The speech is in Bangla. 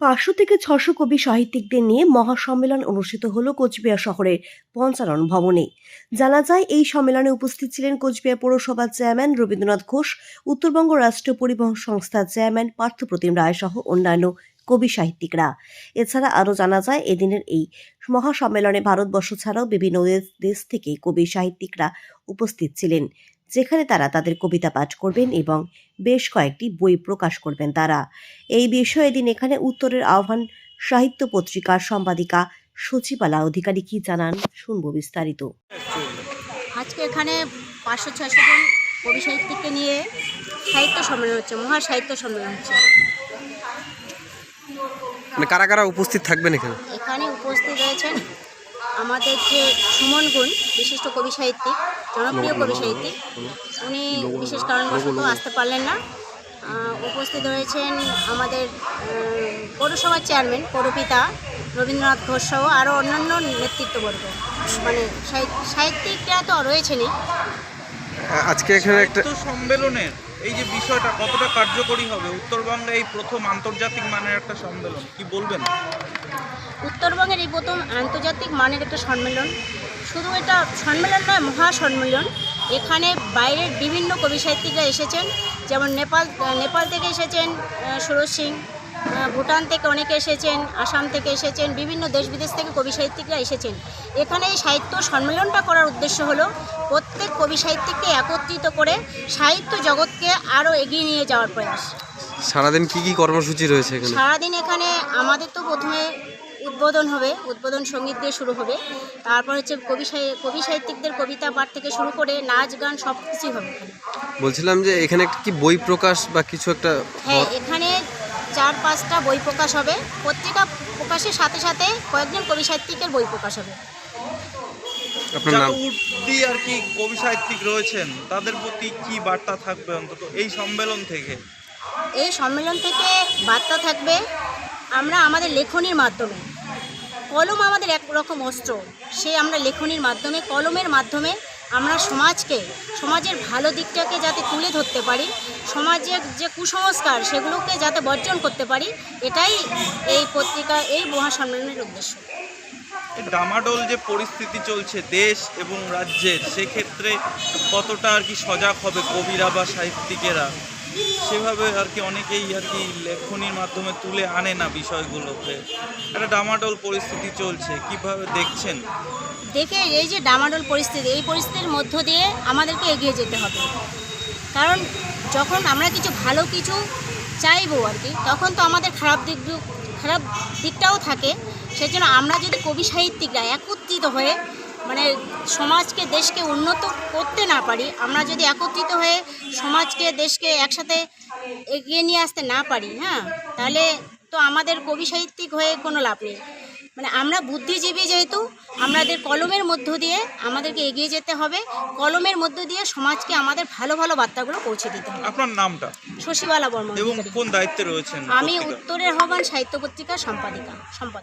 পাঁচশো থেকে ছশো কবি সাহিত্যিকদের নিয়ে মহাসম্মেলন অনুষ্ঠিত হলো কোচবিহার শহরের পঞ্চানন ভবনে। জানা যায়, এই সম্মেলনে উপস্থিত ছিলেন কোচবিহার পৌরসভার চেয়ারম্যান রবীন্দ্রনাথ ঘোষ, উত্তরবঙ্গ রাষ্ট্রীয় পরিবহন সংস্থার চেয়ারম্যান পার্থপ্রতিম রায় সহ অন্যান্য কবি সাহিত্যিকরা। এছাড়া আরও জানা যায়, এদিনের এই মহাসম্মেলনে ভারতবর্ষ ছাড়াও বিভিন্ন দেশ থেকে কবি সাহিত্যিকরা উপস্থিত ছিলেন। যেখানে তারা তাদের কবিতা পাঠ করবেন এবং বেশ কয়েকটি বই প্রকাশ করবেন তারা। এই বিষয়ে দিন এখানে উত্তরের আহ্বান সাহিত্য পত্রিকার সম্পাদিকা সচিবালা অধিকারী কি জানান শুনব বিস্তারিত। আজকে এখানে পাঁচশো ছয়শো জন কবি সাহিত্যিককে নিয়ে সাহিত্য সম্মেলন হচ্ছে মহা সাহিত্য সম্মেলন হচ্ছে। মানে কারা কারা উপস্থিত থাকবেন এখানে? এখানে উপস্থিত রয়েছেন আমাদের যে সুমন গুণ বিশিষ্ট কবি সাহিত্যিক জনপ্রিয় কবি সাহিত্যিক উনি বিশেষ কারণবশত আসতে পারলেন না। উপস্থিত রয়েছেন আমাদের পৌরসভার চেয়ারম্যান পৌরপিতা রবীন্দ্রনাথ ঘোষ সহ আরও অন্যান্য নেতৃত্ববর্গ। মানে সাহিত্য- সাহিত্যিকরা তো রয়েছেনই। আজকে এখানে একটা সম্মেলনের এই যে বিষয়টা কতটা কার্যকরী হবে? উত্তরবঙ্গে এই প্রথম আন্তর্জাতিক মানের একটা সম্মেলন, কি বলবেন? উত্তরবঙ্গের এই প্রথম আন্তর্জাতিক মানের একটা সম্মেলন। শুধু এটা সম্মেলন নয়, মহাসম্মেলন। এখানে বাইরের বিভিন্ন কবি সাহিত্যিকরা এসেছেন। যেমন নেপাল নেপাল থেকে এসেছেন সুরজ সিং। ভুটান থেকে অনেকে এসেছেন আসাম থেকে এসেছেন বিভিন্ন দেশ বিদেশ থেকে কবি সাহিত্যিকরা এসেছেন। এখানে এই সাহিত্য সম্মেলনটা করার উদ্দেশ্য হলো প্রত্যেক কবি সাহিত্যিককে একত্রিত করে সাহিত্য জগৎকে আরও এগিয়ে নিয়ে যাওয়ার প্রয়াস। সারাদিন কি কি কর্মসূচি রয়েছে এখানে? সারাদিন এখানে আমাদের তো প্রথমে উদ্বোধন হবে উদ্বোধন সংগীত দিয়ে শুরু হবে। তারপর হচ্ছে কবি কবি সাহিত্যিকদের কবিতা পাঠ থেকে শুরু করে নাচ গান সব কিছুই হবে এখানে। বলছিলাম যে এখানে একটা কি বই প্রকাশ বা কিছু একটা হ্যাঁ এখানে চার পাঁচটা বই প্রকাশ হবে। পত্রিকা প্রকাশের সাথে সাথে কয়েকজন কবি সাহিত্যিকের বই প্রকাশ হবে। উর্দি আর কি কবি সাহিত্যিক রয়েছেন তাদের প্রতি কি বার্তা থাকবে অন্তত এই সম্মেলন থেকে? এই সম্মেলন থেকে বার্তা থাকবে আমরা আমাদের লেখনির মাধ্যমে। কলম আমাদের একরকম অস্ত্র। সে আমরা লেখনির মাধ্যমে কলমের মাধ্যমে আমরা সমাজকে, সমাজের ভালো দিকটাকে যাতে তুলে ধরতে পারি, সমাজের যে কুসংস্কার সেগুলোকে যাতে বর্জন করতে পারি, এটাই এই পত্রিকা, এই মহাসম্মেলনের উদ্দেশ্য। ডামাডোল যে পরিস্থিতি চলছে দেশ এবং রাজ্যের, সেক্ষেত্রে কতটা আর কি সজাগ হবে কবিরা বা সাহিত্যিকেরা? সেভাবে আর কি অনেকেই আর কি লেখনির মাধ্যমে তুলে আনে না বিষয়গুলোকে। একটা ডামাডোল পরিস্থিতি চলছে, কীভাবে দেখছেন? দেখে এই যে ডামাডোল পরিস্থিতি, এই পরিস্থিতির মধ্য দিয়ে আমাদেরকে এগিয়ে যেতে হবে। কারণ যখন আমরা কিছু ভালো কিছু চাইব আর কি, তখন তো আমাদের খারাপ দিক খারাপ দিকটাও থাকে। সেজন্য আমরা যদি কবি সাহিত্যিকরা একত্রিত হয়ে মানে সমাজকে, দেশকে উন্নত করতে না পারি, আমরা যদি একত্রিত হয়ে সমাজকে, দেশকে একসাথে এগিয়ে নিয়ে আসতে না পারি হ্যাঁ? তাহলে তো আমাদের কবি সাহিত্যিক হয়ে কোনো লাভ নেই। মানে আমরা বুদ্ধিজীবী যেহেতু আমাদের কলমের মধ্য দিয়ে আমাদেরকে এগিয়ে যেতে হবে। কলমের মধ্য দিয়ে সমাজকে আমাদের ভালো ভালো বার্তাগুলো পৌঁছে দিতে হবে। আপনার নামটা? শশীবালা বর্মন। এবং কোন দায়িত্বে রয়েছেন আমি উত্তরের আহ্বান সাহিত্য পত্রিকা সম্পাদিকা সম্পাদক।